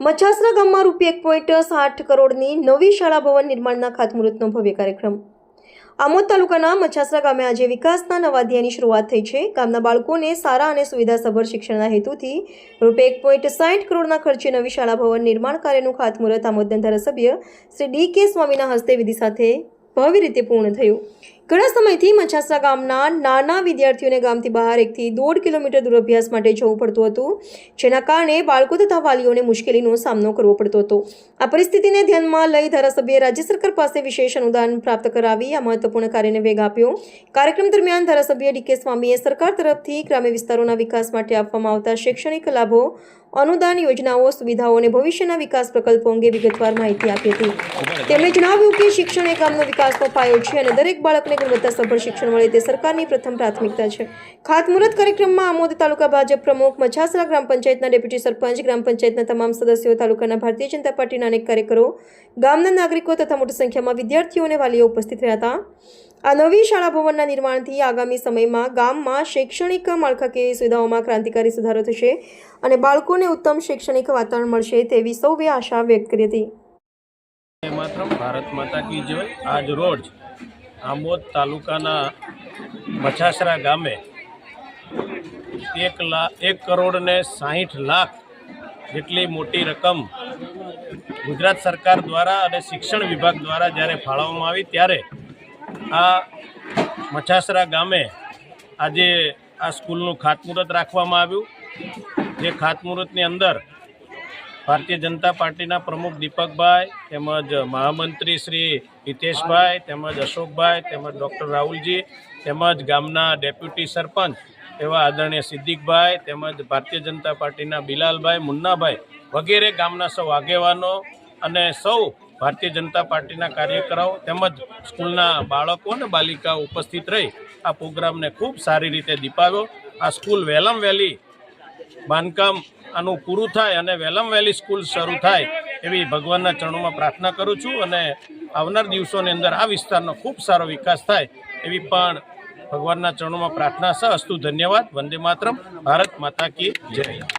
મચાસરા ગામમાં રૂપિયા એક પોઈન્ટ સાઠ કરોડની નવી શાળા ભવન નિર્માણના ખાતમુહૂર્તનો ભવ્ય કાર્યક્રમ. આમોદ તાલુકાના મચાસરા ગામે આજે વિકાસના નવા અધ્યાયની શરૂઆત થઈ છે. ગામના બાળકોને સારા અને સુવિધાસભર શિક્ષણના હેતુથી રૂપિયા એક પોઈન્ટ સાઠ કરોડના ખર્ચે નવી શાળા ભવન નિર્માણ કાર્યનું ખાતમુહૂર્ત આમોદના ધારાસભ્ય શ્રી ડી કે સ્વામીના હસ્તે વિધિ સાથે ભવ્ય રીતે પૂર્ણ થયું. ઘણા સમયથી મછાસા ગામના નાના વિદ્યાર્થીઓને ગામથી બહાર એકથી દોઢ કિલોમીટર દૂર અભ્યાસ માટે જવું પડતું હતું, જેના કારણે બાળકો તથા વાલીઓને મુશ્કેલીનો સામનો કરવો પડતો હતો. આ પરિસ્થિતિને ધ્યાનમાં લઈ ધારાસભ્યએ રાજ્ય સરકાર પાસે વિશેષ અનુદાન પ્રાપ્ત કરાવી આ મહત્વપૂર્ણ કાર્યને વેગ આપ્યો. કાર્યક્રમ દરમિયાન ધારાસભ્ય ડીકે સ્વામીએ સરકાર તરફથી ગ્રામ્ય વિસ્તારોના વિકાસ માટે આપવામાં આવતા શૈક્ષણિક લાભો, અનુદાન યોજનાઓ, સુવિધાઓ અને ભવિષ્યના વિકાસ પ્રકલ્પો અંગે વિગતવાર માહિતી આપી હતી. તેમણે જણાવ્યું કે શિક્ષણ એ ગામનો વિકાસનો પાયો છે અને દરેક બાળકને ગુણવત્તાસભર શિક્ષણ મળે તે સરકારની પ્રથમ પ્રાથમિકતા છે. ખાતમુહૂર્ત કાર્યક્રમમાં આમોદ તાલુકા ભાજપ પ્રમુખ મછાસરા ગ્રામ પંચાયતના ડેપ્યુટી સરપંચ, ગ્રામ પંચાયતના તમામ સદસ્યો, તાલુકાના ભારતીય જનતા પાર્ટીના અનેક કાર્યકરો, ગામના નાગરિકો તથા મોટી સંખ્યામાં વિદ્યાર્થીઓ અને વાલીઓ ઉપસ્થિત રહ્યા હતા. આ નવી શાળા ભવનના નિર્માણથી આગામી સમયમાં ગામમાં શૈક્ષણિક માળખાકીય સુવિધાઓમાં ક્રાંતિકારી સુધારો થશે અને બાળકોને ઉત્તમ શૈક્ષણિક વાતાવરણ મળશે તેવી સૌએ આશા વ્યક્ત કરી હતી. માત્ર ભારત માતા કી જય. આજ રોજ આમોદ તાલુકાના મછાસરા ગામે એક લાખ એક કરોડ ને સાહીઠ લાખ જેટલી મોટી રકમ ગુજરાત સરકાર દ્વારા અને શિક્ષણ વિભાગ દ્વારા જ્યારે ફાળવવામાં આવી, ત્યારે આ મછાસરા ગામે આજે આ સ્કૂલનું ખાતમુહૂર્ત રાખવામાં આવ્યું. જે ખાતમુહૂર્તની અંદર ભારતીય જનતા પાર્ટીના પ્રમુખ દીપકભાઈ તેમજ મહામંત્રી શ્રી હિતેશભાઈ તેમજ અશોકભાઈ તેમજ ડૉક્ટર રાહુલજી તેમજ ગામના ડેપ્યુટી સરપંચ એવા આદરણીય સિદ્દીકભાઈ તેમજ ભારતીય જનતા પાર્ટીના બિલાલભાઈ મુન્નાભાઈ વગેરે ગામના સૌ આગેવાનો અને સૌ ભારતીય જનતા પાર્ટીના કાર્યકરો તેમજ સ્કૂલના બાળકો અને બાલિકાઓ ઉપસ્થિત રહી આ પ્રોગ્રામને ખૂબ સારી રીતે દીપાવ્યો. આ સ્કૂલ વેલમ વહેલી બાંધકામ આનું પૂરું થાય અને વેલમ વહેલી સ્કૂલ શરૂ થાય એવી ભગવાનના ચરણોમાં પ્રાર્થના કરું છું અને આવનાર દિવસોની અંદર આ વિસ્તારનો ખૂબ સારો વિકાસ થાય એવી પણ ભગવાનના ચરણોમાં પ્રાર્થના સહ અસ્તુ ધન્યવાદ. વંદે માતરમ. ભારત માતા કી જય.